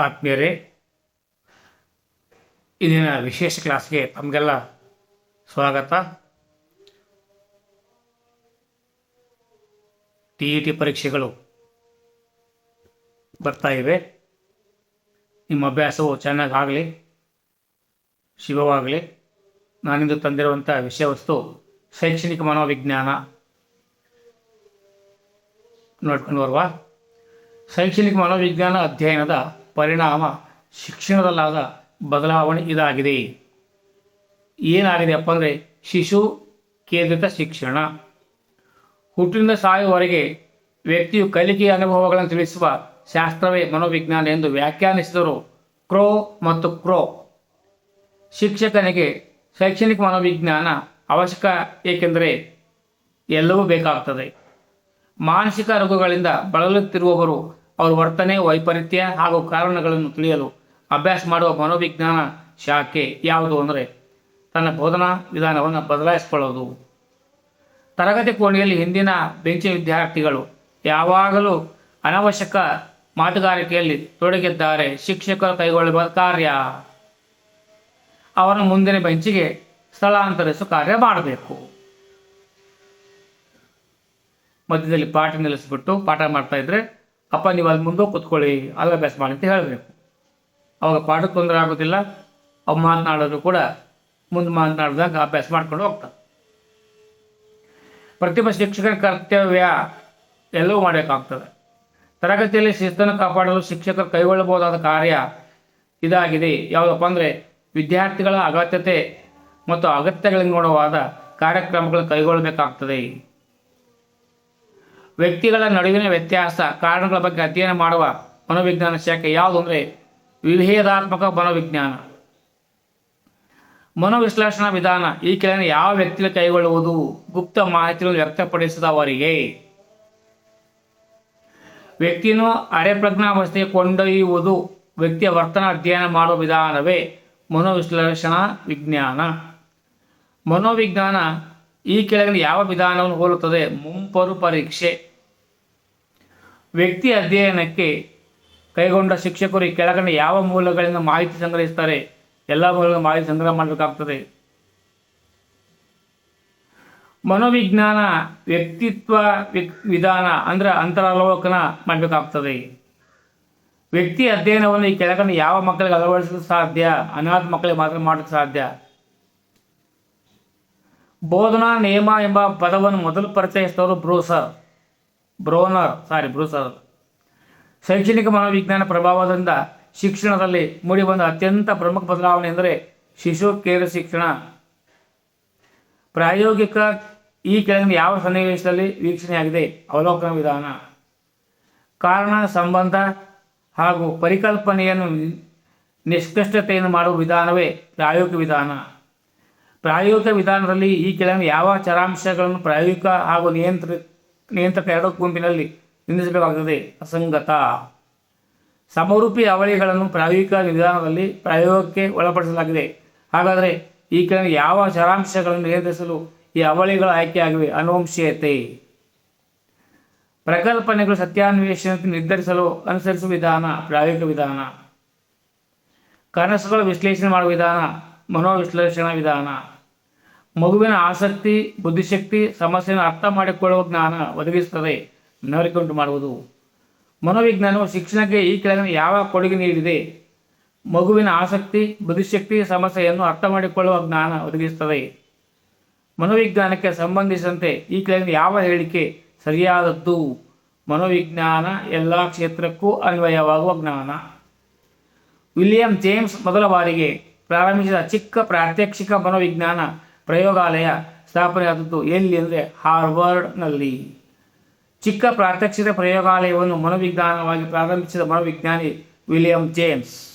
ಆತ್ಮೀಯರೇ, ಇಂದಿನ ವಿಶೇಷ ಕ್ಲಾಸ್ಗೆ ತಮಗೆಲ್ಲ ಸ್ವಾಗತ. ಟಿ ಇ ಟಿ ಪರೀಕ್ಷೆಗಳು ಬರ್ತಾ ಇವೆ. ನಿಮ್ಮ ಅಭ್ಯಾಸವು ಚೆನ್ನಾಗಾಗಲಿ, ಶಿವವಾಗಲಿ. ನಾನಿಂದು ತಂದಿರುವಂಥ ವಿಷಯ ವಸ್ತು ಶೈಕ್ಷಣಿಕ ಮನೋವಿಜ್ಞಾನ. ನೋಡ್ಕೊಂಡು ಬರುವ. ಶೈಕ್ಷಣಿಕ ಮನೋವಿಜ್ಞಾನ ಅಧ್ಯಯನದ ಪರಿಣಾಮ ಶಿಕ್ಷಣದಲ್ಲಾದ ಬದಲಾವಣೆ ಇದಾಗಿದೆ. ಏನಾಗಿದೆಯಪ್ಪ ಅಂದರೆ ಶಿಶು ಕೇಂದ್ರಿತ ಶಿಕ್ಷಣ. ಹುಟ್ಟಿನಿಂದ ಸಾಯುವವರೆಗೆ ವ್ಯಕ್ತಿಯು ಕಲಿಕೆಯ ಅನುಭವಗಳನ್ನು ತಿಳಿಸುವ ಶಾಸ್ತ್ರವೇ ಮನೋವಿಜ್ಞಾನ ಎಂದು ವ್ಯಾಖ್ಯಾನಿಸಿದರು ಕ್ರೋ ಮತ್ತು ಕ್ರೋ. ಶಿಕ್ಷಕನಿಗೆ ಶೈಕ್ಷಣಿಕ ಮನೋವಿಜ್ಞಾನ ಅವಶ್ಯಕ ಏಕೆಂದರೆ ಎಲ್ಲವೂ ಬೇಕಾಗ್ತದೆ ಮಾನಸಿಕ ರೋಗಗಳಿಂದ ಬಳಲುತ್ತಿರುವವರು ಅವರ ವರ್ತನೆ, ವೈಪರೀತ್ಯ ಹಾಗೂ ಕಾರಣಗಳನ್ನು ತಿಳಿಯಲು ಅಭ್ಯಾಸ ಮಾಡುವ ಮನೋವಿಜ್ಞಾನ ಶಾಖೆ ಯಾವುದು ಅಂದರೆ ತನ್ನ ಬೋಧನಾ ವಿಧಾನವನ್ನು ಬದಲಾಯಿಸಿಕೊಳ್ಳೋದು. ತರಗತಿ ಕೋಣೆಯಲ್ಲಿ ಹಿಂದಿನ ಬೆಂಚಿನ ವಿದ್ಯಾರ್ಥಿಗಳು ಯಾವಾಗಲೂ ಅನವಶ್ಯಕ ಮಾತುಗಾರಿಕೆಯಲ್ಲಿ ತೊಡಗಿದ್ದಾರೆ. ಶಿಕ್ಷಕರು ಕೈಗೊಳ್ಳುವ ಕಾರ್ಯ. ಅವರನ್ನು ಮುಂದಿನ ಬೆಂಚಿಗೆ ಸ್ಥಳಾಂತರಿಸುವ ಕಾರ್ಯ ಮಾಡಬೇಕು. ಮಧ್ಯದಲ್ಲಿ ಪಾಠ ನಿಲ್ಲಿಸ್ಬಿಟ್ಟು ಪಾಠ ಮಾಡ್ತಾ ಇದ್ರೆ ಅಪ್ಪ, ನೀವು ಅಲ್ಲಿ ಮುಂದೆ ಕೂತ್ಕೊಳ್ಳಿ, ಅಲ್ಲಿ ಅಭ್ಯಾಸ ಮಾಡಿ ಅಂತ ಹೇಳಬೇಕು. ಅವಾಗ ಪಾಠಕ್ಕೆ ತೊಂದರೆ ಆಗೋದಿಲ್ಲ, ಅವು ಮಾತನಾಡೋದು ಕೂಡ ಮುಂದೆ ಮಾತನಾಡಿದಾಗ ಅಭ್ಯಾಸ ಮಾಡ್ಕೊಂಡು ಹೋಗ್ತಾರೆ. ಪ್ರತಿಭಾ ಶಿಕ್ಷಕರ ಕರ್ತವ್ಯ ಎಲ್ಲವೂ ಮಾಡಬೇಕಾಗ್ತದೆ. ತರಗತಿಯಲ್ಲಿ ಶಿಸ್ತನ್ನು ಕಾಪಾಡಲು ಶಿಕ್ಷಕರು ಕೈಗೊಳ್ಳಬಹುದಾದ ಕಾರ್ಯ ಇದಾಗಿದೆ. ಯಾವುದಪ್ಪ ಅಂದರೆ ವಿದ್ಯಾರ್ಥಿಗಳ ಅಗತ್ಯತೆ ಮತ್ತು ಅಗತ್ಯಗಳಿಗೆ ನೋಡುವಾದ ಕಾರ್ಯಕ್ರಮಗಳು ಕೈಗೊಳ್ಳಬೇಕಾಗ್ತದೆ. ವ್ಯಕ್ತಿಗಳ ನಡುವಿನ ವ್ಯತ್ಯಾಸ, ಕಾರಣಗಳ ಬಗ್ಗೆ ಅಧ್ಯಯನ ಮಾಡುವ ಮನೋವಿಜ್ಞಾನ ಶಾಖೆ ಯಾವುದು ಅಂದರೆ ವಿಭೇದಾತ್ಮಕ ಮನೋವಿಜ್ಞಾನ. ಮನೋವಿಶ್ಲೇಷಣಾ ವಿಧಾನ ಈ ಕೆಳಗಿನ ಯಾವ ವ್ಯಕ್ತಿಗಳು ಕೈಗೊಳ್ಳುವುದು? ಗುಪ್ತ ಮಾಹಿತಿಯನ್ನು ವ್ಯಕ್ತಪಡಿಸಿದವರಿಗೆ. ವ್ಯಕ್ತಿಯನ್ನು ಅರೆಪ್ರಜ್ಞಾವಸ್ಥೆಗೆ ಕೊಂಡೊಯ್ಯುವುದು ವ್ಯಕ್ತಿಯ ವರ್ತನ ಅಧ್ಯಯನ ಮಾಡುವ ವಿಧಾನವೇ ಮನೋವಿಶ್ಲೇಷಣಾ ವಿಜ್ಞಾನ. ಮನೋವಿಜ್ಞಾನ ಈ ಕೆಳಗಿನ ಯಾವ ವಿಧಾನವನ್ನು ಹೋಲುತ್ತದೆ? ಮುಂಪರು ಪರೀಕ್ಷೆ. ವ್ಯಕ್ತಿ ಅಧ್ಯಯನಕ್ಕೆ ಕೈಗೊಂಡ ಶಿಕ್ಷಕರು ಈ ಕೆಳಗಡೆ ಯಾವ ಮೂಲಗಳಿಂದ ಮಾಹಿತಿ ಸಂಗ್ರಹಿಸ್ತಾರೆ? ಎಲ್ಲ ಮೂಲಗಳ ಮಾಹಿತಿ ಸಂಗ್ರಹ ಮಾಡಬೇಕಾಗ್ತದೆ. ಮನೋವಿಜ್ಞಾನ, ವ್ಯಕ್ತಿತ್ವ ವಿಧಾನ ಅಂದರೆ ಅಂತರಾವಲೋಕನ ಮಾಡಬೇಕಾಗ್ತದೆ. ವ್ಯಕ್ತಿ ಅಧ್ಯಯನವನ್ನು ಈ ಕೆಳಗಡೆ ಯಾವ ಮಕ್ಕಳಿಗೆ ಅಳವಡಿಸಲು ಸಾಧ್ಯ? ಅನಾಥ ಮಕ್ಕಳಿಗೆ ಮಾತ್ರ ಮಾಡಕ್ಕೆ ಸಾಧ್ಯ? ಬೋಧನಾ ನಿಯಮ ಎಂಬ ಪದವನ್ನು ಮೊದಲು ಪರಿಚಯಿಸಿದವರು ಬ್ರೂಸರ್. ಬ್ರೋನರ್ ಸಾರಿ ಬ್ರೂಸರ್ ಶೈಕ್ಷಣಿಕ ಮನೋವಿಜ್ಞಾನ ಪ್ರಭಾವದಿಂದ ಶಿಕ್ಷಣದಲ್ಲಿ ಮೂಡಿಬಂದ ಅತ್ಯಂತ ಪ್ರಮುಖ ಬದಲಾವಣೆ ಎಂದರೆ ಶಿಶು ಕೇಂದ್ರ ಶಿಕ್ಷಣ. ಪ್ರಾಯೋಗಿಕ ಈ ಕೆಳಗಿನ ಯಾವ ಸನ್ನಿವೇಶದಲ್ಲಿ ವೀಕ್ಷಣೆಯಾಗಿದೆ? ಅವಲೋಕನ ವಿಧಾನ. ಕಾರಣ, ಸಂಬಂಧ ಹಾಗೂ ಪರಿಕಲ್ಪನೆಯನ್ನು ನಿಷ್ಕೃಷ್ಟತೆಯನ್ನು ಮಾಡುವ ವಿಧಾನವೇ ಪ್ರಾಯೋಗಿಕ ವಿಧಾನ. ಪ್ರಾಯೋಗಿಕ ವಿಧಾನದಲ್ಲಿ ಈ ಕೆಳಗಿನ ಯಾವ ಚರಾಂಶಗಳನ್ನು ಪ್ರಾಯೋಗಿಕ ಹಾಗೂ ನಿಯಂತ್ರ ನಿಯಂತ್ರಕ ಎರಡು ಗುಂಪಿನಲ್ಲಿ ನಿಂದಿಸಬೇಕಾಗುತ್ತದೆ. ಅಸಂಗತ. ಸಮರೂಪಿ ಅವಳಿಗಳನ್ನು ಪ್ರಾಯೋಗಿಕ ವಿಧಾನದಲ್ಲಿ ಪ್ರಯೋಗಕ್ಕೆ ಒಳಪಡಿಸಲಾಗಿದೆ. ಹಾಗಾದರೆ ಈ ಕೆಳಗೆ ಯಾವ ಚರಾಂಶಗಳನ್ನು ನಿಯಂತ್ರಿಸಲು ಈ ಅವಳಿಗಳು ಆಯ್ಕೆಯಾಗಿವೆ? ಅನುವಂಶೀಯತೆ. ಪ್ರಕಲ್ಪನೆಗಳು ಸತ್ಯಾನ್ವೇಷಣೆ ನಿರ್ಧರಿಸಲು ಅನುಸರಿಸುವ ವಿಧಾನ, ಪ್ರಾಯೋಗಿಕ ವಿಧಾನ. ಕನಸುಗಳ ವಿಶ್ಲೇಷಣೆ ಮಾಡುವ ವಿಧಾನ, ಮನೋವಿಶ್ಲೇಷಣಾ ವಿಧಾನ. ಮಗುವಿನ ಆಸಕ್ತಿ, ಬುದ್ಧಿಶಕ್ತಿ ಸಮಸ್ಯೆಯನ್ನು ಅರ್ಥ ಮಾಡಿಕೊಳ್ಳುವ ಜ್ಞಾನ ಒದಗಿಸುತ್ತದೆ. ಮನವರಿಕೆ ಉಂಟು ಮಾಡುವುದು. ಮನೋವಿಜ್ಞಾನವು ಶಿಕ್ಷಣಕ್ಕೆ ಈ ಕೆಳಗಿನ ಯಾವ ಕೊಡುಗೆ ನೀಡಿದೆ? ಮಗುವಿನ ಆಸಕ್ತಿ, ಬುದ್ಧಿಶಕ್ತಿ, ಸಮಸ್ಯೆಯನ್ನು ಅರ್ಥ ಮಾಡಿಕೊಳ್ಳುವ ಜ್ಞಾನ ಒದಗಿಸುತ್ತದೆ. ಮನೋವಿಜ್ಞಾನಕ್ಕೆ ಸಂಬಂಧಿಸಿದಂತೆ ಈ ಕೆಳಗಿನ ಯಾವ ಹೇಳಿಕೆ ಸರಿಯಾದದ್ದು? ಮನೋವಿಜ್ಞಾನ ಎಲ್ಲ ಕ್ಷೇತ್ರಕ್ಕೂ ಅನ್ವಯವಾಗುವ ಜ್ಞಾನ. ವಿಲಿಯಂ ಜೇಮ್ಸ್ ಮೊದಲ ಬಾರಿಗೆ ಪ್ರಾರಂಭಿಸಿದ ಚಿಕ್ಕ ಪ್ರಾತ್ಯಕ್ಷಿಕ ಮನೋವಿಜ್ಞಾನ ಪ್ರಯೋಗಾಲಯ ಸ್ಥಾಪನೆಯಾದದ್ದು ಎಲ್ಲಿ ಅಂದರೆ ಹಾರ್ವರ್ಡ್ನಲ್ಲಿ. ಚಿಕ್ಕ ಪ್ರಾತ್ಯಕ್ಷಿಕ ಪ್ರಯೋಗಾಲಯವನ್ನು ಮನೋವಿಜ್ಞಾನವಾಗಿ ಪ್ರಾರಂಭಿಸಿದ ಮನೋವಿಜ್ಞಾನಿ ವಿಲಿಯಂ ಜೇಮ್ಸ್.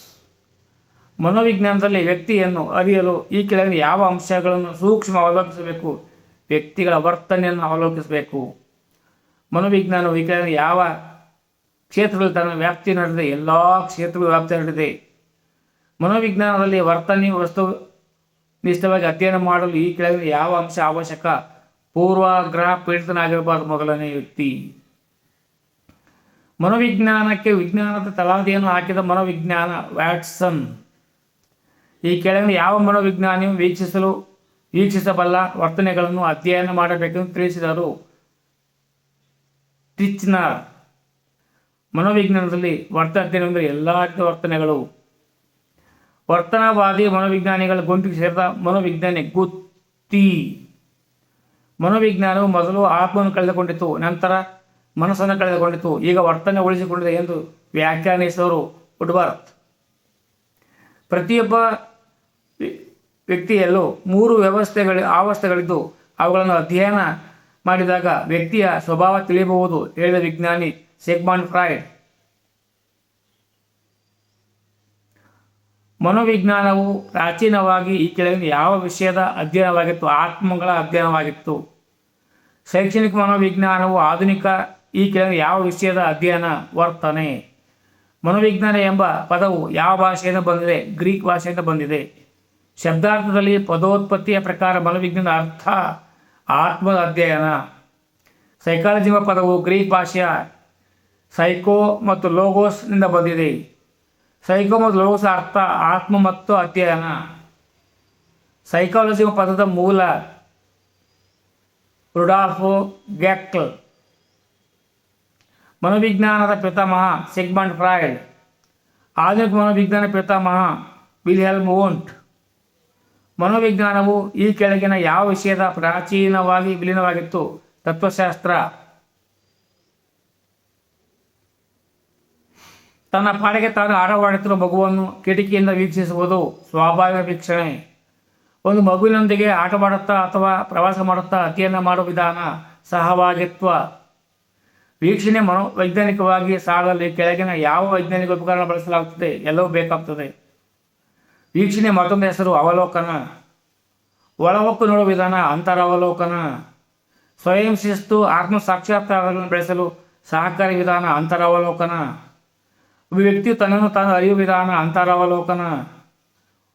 ಮನೋವಿಜ್ಞಾನದಲ್ಲಿ ವ್ಯಕ್ತಿಯನ್ನು ಅರಿಯಲು ಈ ಕೆಳಗಿನ ಯಾವ ಅಂಶಗಳನ್ನು ಸೂಕ್ಷ್ಮ ಅವಲೋಕಿಸಬೇಕು? ವ್ಯಕ್ತಿಗಳ ವರ್ತನೆಯನ್ನು ಅವಲೋಕಿಸಬೇಕು. ಮನೋವಿಜ್ಞಾನವು ಈ ಕೆಳಗಿನ ಯಾವ ಕ್ಷೇತ್ರದಲ್ಲಿ ತನ್ನ ವ್ಯಾಪ್ತಿ ನಡೆದಿದೆ? ಎಲ್ಲ ಕ್ಷೇತ್ರಗಳು ವ್ಯಾಪ್ತಿ ನಡೆದಿದೆ. ಮನೋವಿಜ್ಞಾನದಲ್ಲಿ ವರ್ತನೆ ವಸ್ತು ನಿಷ್ಠವಾಗಿ ಅಧ್ಯಯನ ಮಾಡಲು ಈ ಕೆಳಗಿನ ಯಾವ ಅಂಶ ಅವಶ್ಯಕ? ಪೂರ್ವಾಗ್ರಹ ಪೀಡಿತನಾಗಿರಬಾರದು ಮೊದಲನೇ ವ್ಯಕ್ತಿ. ಮನೋವಿಜ್ಞಾನಕ್ಕೆ ವಿಜ್ಞಾನದ ತಲಾದಿಯನ್ನು ಹಾಕಿದ ಮನೋವಿಜ್ಞಾನ ವ್ಯಾಟ್ಸನ್. ಈ ಕೆಳಗಿನ ಯಾವ ಮನೋವಿಜ್ಞಾನಿಯು ವೀಕ್ಷಿಸಲು ವೀಕ್ಷಿಸಬಲ್ಲ ವರ್ತನೆಗಳನ್ನು ಅಧ್ಯಯನ ಮಾಡಬೇಕೆಂದು ತಿಳಿಸಿದರು? ಟಿಚ್ನರ್. ಮನೋವಿಜ್ಞಾನದಲ್ಲಿ ವರ್ತ ಅಧ್ಯಯನ ಅಂದರೆ ಎಲ್ಲ ರೀತಿಯ ವರ್ತನೆಗಳು. ವರ್ತನವಾದಿ ಮನೋವಿಜ್ಞಾನಿಗಳ ಗುಂಪಿಗೆ ಸೇರಿದ ಮನೋವಿಜ್ಞಾನಿ ಗುತ್ತಿ. ಮನೋವಿಜ್ಞಾನವು ಮೊದಲು ಆತ್ಮವನ್ನು ಕಳೆದುಕೊಂಡಿತು ನಂತರ ಮನಸ್ಸನ್ನು ಕಳೆದುಕೊಂಡಿತು ಈಗ ವರ್ತನೆ ಉಳಿಸಿಕೊಂಡಿದೆ ಎಂದು ವ್ಯಾಖ್ಯಾನಿಸಿದವರು ಉಡ್ಬಾರತ್. ಪ್ರತಿಯೊಬ್ಬ ವ್ಯ- ವ್ಯಕ್ತಿಯಲ್ಲೂ ಮೂರು ವ್ಯವಸ್ಥೆಗಳ, ಆವಸ್ಥೆಗಳಿದ್ದು, ಅವುಗಳನ್ನು ಅಧ್ಯಯನ ಮಾಡಿದಾಗ ವ್ಯಕ್ತಿಯ ಸ್ವಭಾವ ತಿಳಿಯಬಹುದು, ಹೇಳಿದ ವಿಜ್ಞಾನಿ ಸೆಗ್ಮಾನ್ ಫ್ರಾಯ್ಡ್. ಮನೋವಿಜ್ಞಾನವು ಪ್ರಾಚೀನವಾಗಿ ಈ ಕೆಳಗಿನ ಯಾವ ವಿಷಯದ ಅಧ್ಯಯನವಾಗಿತ್ತು, ಆತ್ಮಗಳ ಅಧ್ಯಯನವಾಗಿತ್ತು? ಶೈಕ್ಷಣಿಕ ಮನೋವಿಜ್ಞಾನವು ಆಧುನಿಕ ಈ ಕೆಳಗಿನ ಯಾವ ವಿಷಯದ ಅಧ್ಯಯನ ವರ್ತನೆ? ಮನೋವಿಜ್ಞಾನ ಎಂಬ ಪದವು ಯಾವ ಭಾಷೆಯಿಂದ ಬಂದಿದೆ? ಗ್ರೀಕ್ ಭಾಷೆಯಿಂದ ಬಂದಿದೆ. ಶಬ್ದಾರ್ಥದಲ್ಲಿ ಪದೋತ್ಪತ್ತಿಯ ಪ್ರಕಾರ ಮನೋವಿಜ್ಞಾನ ಅರ್ಥ ಆತ್ಮದ ಅಧ್ಯಯನ. ಸೈಕಾಲಜಿ ಎಂಬ ಪದವು ಗ್ರೀಕ್ ಭಾಷೆಯ ಸೈಕೋ ಮತ್ತು ಲೋಗೋಸ್ನಿಂದ ಬಂದಿದೆ. ಸೈಕೋ ಮತ್ತು ಅರ್ಥ ಆತ್ಮ ಮತ್ತು ಅಧ್ಯಯನ. ಸೈಕಾಲಜಿ ಪದದ ಮೂಲ ರುಡಾಫೋ ಗ್ಯಾಕ್ಲ್ ಮನೋವಿಜ್ಞಾನದ ಪಿತಾಮಹ ಸಿಗ್ಮಂಡ್ ಫ್ರಾಯ್ಡ್. ಆಧುನಿಕ ಮನೋವಿಜ್ಞಾನ ಪಿತಾಮಹ ವಿಲ್ಹೆಲ್ಮ್ ಓಂಟ್ ಮನೋವಿಜ್ಞಾನವು ಈ ಕೆಳಗಿನ ಯಾವ ವಿಷಯದ ಪ್ರಾಚೀನವಾಗಿ ವಿಲೀನವಾಗಿತ್ತು? ತತ್ವಶಾಸ್ತ್ರ. ತನ್ನ ಪಾಡಿಗೆ ತಾನು ಆಟವಾಡುತ್ತಿರುವ ಮಗುವನ್ನು ಕಿಟಕಿಯಿಂದ ವೀಕ್ಷಿಸುವುದು ಸ್ವಾಭಾವಿಕ ವೀಕ್ಷಣೆ. ಒಂದು ಮಗುವಿನೊಂದಿಗೆ ಆಟವಾಡುತ್ತಾ ಅಥವಾ ಪ್ರವಾಸ ಮಾಡುತ್ತಾ ಅಧ್ಯಯನ ಮಾಡುವ ವಿಧಾನ ಸಹವಾಗಿತ್ವ ವೀಕ್ಷಣೆ ಮನೋವೈಜ್ಞಾನಿಕವಾಗಿ ಸಾಗಲು, ಕೆಳಗಿನ ಯಾವ ವೈಜ್ಞಾನಿಕ ಉಪಕರಣ ಬಳಸಲಾಗುತ್ತದೆ ಎಲ್ಲವೂ ಬೇಕಾಗ್ತದೆ. ವೀಕ್ಷಣೆ ಮತ್ತೊಂದು ಹೆಸರು ಅವಲೋಕನ. ಒಳಹೊಕ್ಕು ನೋಡುವ ವಿಧಾನ ಅಂತರವಲೋಕನ. ಸ್ವಯಂ ಶಿಸ್ತು ಆತ್ಮ ಸಾಕ್ಷಾತ್ಕಾರಗಳನ್ನು ಬೆಳೆಸಲು ಸಹಕಾರಿ ವಿಧಾನ ಅಂತರವಲೋಕನ. ಒಬ್ಬ ವ್ಯಕ್ತಿ ತನ್ನನ್ನು ತಾನು ಅರಿವು ವಿಧಾನ, ಅಂತರವಲೋಕನ.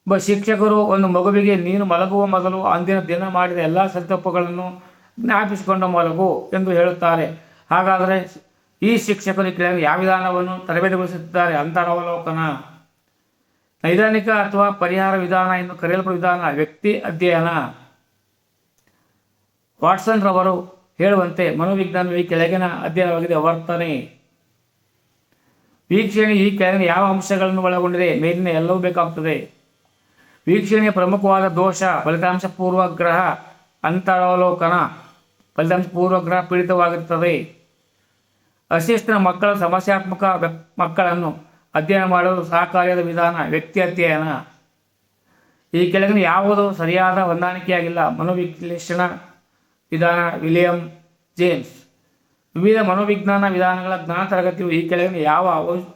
ಒಬ್ಬ ಶಿಕ್ಷಕರು ಒಂದು ಮಗುವಿಗೆ, ನೀನು ಮಲಗುವ ಮೊದಲು ಅಂದಿನ ದಿನ ಮಾಡಿದ ಎಲ್ಲ ಸರಿತಪ್ಪುಗಳನ್ನು ಜ್ಞಾಪಿಸಿಕೊಂಡ ಮಲಗು ಎಂದು ಹೇಳುತ್ತಾರೆ. ಹಾಗಾದರೆ ಈ ಶಿಕ್ಷಕರು ಕೆಳಗೆ ಯಾವ ವಿಧಾನವನ್ನು ತರಬೇತಿಗೊಳಿಸುತ್ತಿದ್ದಾರೆ ಅಂತರವಲೋಕನ. ನೈದಾನಿಕ ಅಥವಾ ಪರಿಹಾರ ವಿಧಾನ ಎಂದು ಕರೆಯಲ್ಪಡುವ ವಿಧಾನ ವ್ಯಕ್ತಿ ಅಧ್ಯಯನ. ವಾಟ್ಸನ್ ರವರು ಹೇಳುವಂತೆ ಮನೋವಿಜ್ಞಾನವು ಈ ಕೆಳಗಿನ ಅಧ್ಯಯನವಾಗಿದೆ, ವರ್ತನೆ. ವೀಕ್ಷಣೆ ಈ ಕೆಳಗಿನ ಯಾವ ಅಂಶಗಳನ್ನು ಒಳಗೊಂಡಿದೆ? ಮೇಲಿನ ಎಲ್ಲವೂ ಬೇಕಾಗುತ್ತದೆ ವೀಕ್ಷಣೆಯ ಪ್ರಮುಖವಾದ ದೋಷ ಫಲಿತಾಂಶ ಪೂರ್ವಗ್ರಹ ಅಂತರಾವಲೋಕನ ಫಲಿತಾಂಶ ಪೂರ್ವಗ್ರಹ ಪೀಡಿತವಾಗಿರುತ್ತದೆ. ಅಶಿಷ್ಟನ ಮಕ್ಕಳ ಸಮಸ್ಯಾತ್ಮಕ ಮಕ್ಕಳನ್ನು ಅಧ್ಯಯನ ಮಾಡಲು ಸಹಕಾರಿಯಾದ ವಿಧಾನ, ವ್ಯಕ್ತಿ ಅಧ್ಯಯನ. ಈ ಕೆಳಗಿನ ಯಾವುದು ಸರಿಯಾದ ಹೊಂದಾಣಿಕೆಯಾಗಿಲ್ಲ. ಮನೋವಿಶ್ಲೇಷಣ ವಿಧಾನ ವಿಲಿಯಂ ಜೇಮ್ಸ್. ವಿವಿಧ ಮನೋವಿಜ್ಞಾನ ವಿಧಾನಗಳ ಜ್ಞಾನ ತರಗತಿಯು ಈ ಕೆಳಗಿನ ಯಾವ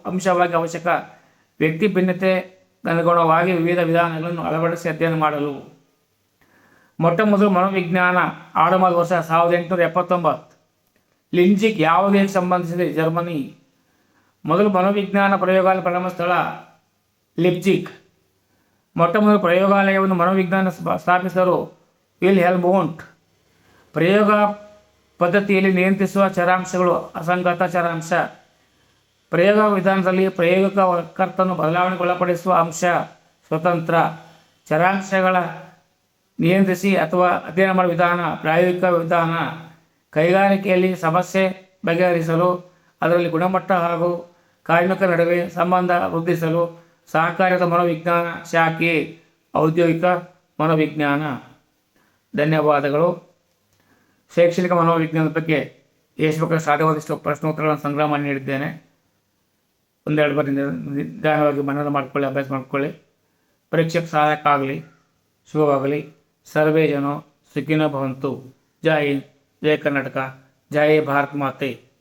ಅಂಶವಾಗಿ ಅವಶ್ಯಕ? ವ್ಯಕ್ತಿ ಭಿನ್ನತೆ ಅನುಗುಣವಾಗಿ ವಿವಿಧ ವಿಧಾನಗಳನ್ನು ಅಳವಡಿಸಿ ಅಧ್ಯಯನ ಮಾಡಲು. ಮೊಟ್ಟ ಮೊದಲು ಮನೋವಿಜ್ಞಾನ ಆರಂಭದ ವರ್ಷ ಸಾವಿರದ ಎಂಟುನೂರ ಎಪ್ಪತ್ತೊಂಬತ್ತು. ಲಿಂಜಿಕ್ ಯಾವುದೇ ಸಂಬಂಧಿಸಿದೆ? ಜರ್ಮನಿ. ಮೊದಲು ಮನೋವಿಜ್ಞಾನ ಪ್ರಯೋಗಾಲಯ ಪ್ರಾರಂಭ ಸ್ಥಳ ಲಿಪ್ಜಿಕ್ ಮೊಟ್ಟ ಮೊದಲು ಪ್ರಯೋಗಾಲಯವನ್ನು ಮನೋವಿಜ್ಞಾನ ಸ್ಥಾಪಿಸಿದರು ವಿಲ್ ಹೆಲ್ಬೋಂಟ್ ಪ್ರಯೋಗ ಪದ್ಧತಿಯಲ್ಲಿ ನಿಯಂತ್ರಿಸುವ ಚರಾಂಶಗಳು ಅಸಂಗತ ಚರಾಂಶ. ಪ್ರಯೋಗ ವಿಧಾನದಲ್ಲಿ ಪ್ರಯೋಗಕ ಕರ್ತನ್ನು ಬದಲಾವಣೆಗೊಳಪಡಿಸುವ ಅಂಶ ಸ್ವತಂತ್ರ. ಚರಾಂಶಗಳ ನಿಯಂತ್ರಿಸಿ ಅಥವಾ ಅಧ್ಯಯನ ಮಾಡುವ ವಿಧಾನ, ಪ್ರಾಯೋಗಿಕ ವಿಧಾನ. ಕೈಗಾರಿಕೆಯಲ್ಲಿ ಸಮಸ್ಯೆ ಬಗೆಹರಿಸಲು, ಅದರಲ್ಲಿ ಗುಣಮಟ್ಟ ಹಾಗೂ ಕಾರ್ಮಿಕರ ನಡುವೆ ಸಂಬಂಧ ವೃದ್ಧಿಸಲು ಸಹಕಾರದ ಮನೋವಿಜ್ಞಾನ ಶಾಖೆ, ಔದ್ಯೋಗಿಕ ಮನೋವಿಜ್ಞಾನ. ಧನ್ಯವಾದಗಳು. ಶೈಕ್ಷಣಿಕ ಮನೋವಿಜ್ಞಾನದ ಬಗ್ಗೆ ದೇಶಭಕ್ತ ಸಾಧ್ಯವಾದಷ್ಟು ಪ್ರಶ್ನೋತ್ತರಗಳನ್ನು ಸಂಗ್ರಹ ಮಾಡಿ ನೀಡಿದ್ದೇನೆ. ಒಂದೆರಡು ಬಾರಿ ನಿಧ- ನಿಧಾನವಾಗಿ ಮನನ ಮಾಡ್ಕೊಳ್ಳಿ, ಅಭ್ಯಾಸ ಮಾಡಿಕೊಳ್ಳಿ. ಪರೀಕ್ಷೆಗೆ ಸಹಾಯಕ ಆಗಲಿ ಶುಭವಾಗಲಿ. ಸರ್ವೇ ಜನೋ ಸುಖಿನೋ ಭವಂತು. ಜೈ ಹಿಂದ್, ಜೈ ಕರ್ನಾಟಕ, ಜೈ ಭಾರತ್ ಮಾತೆ.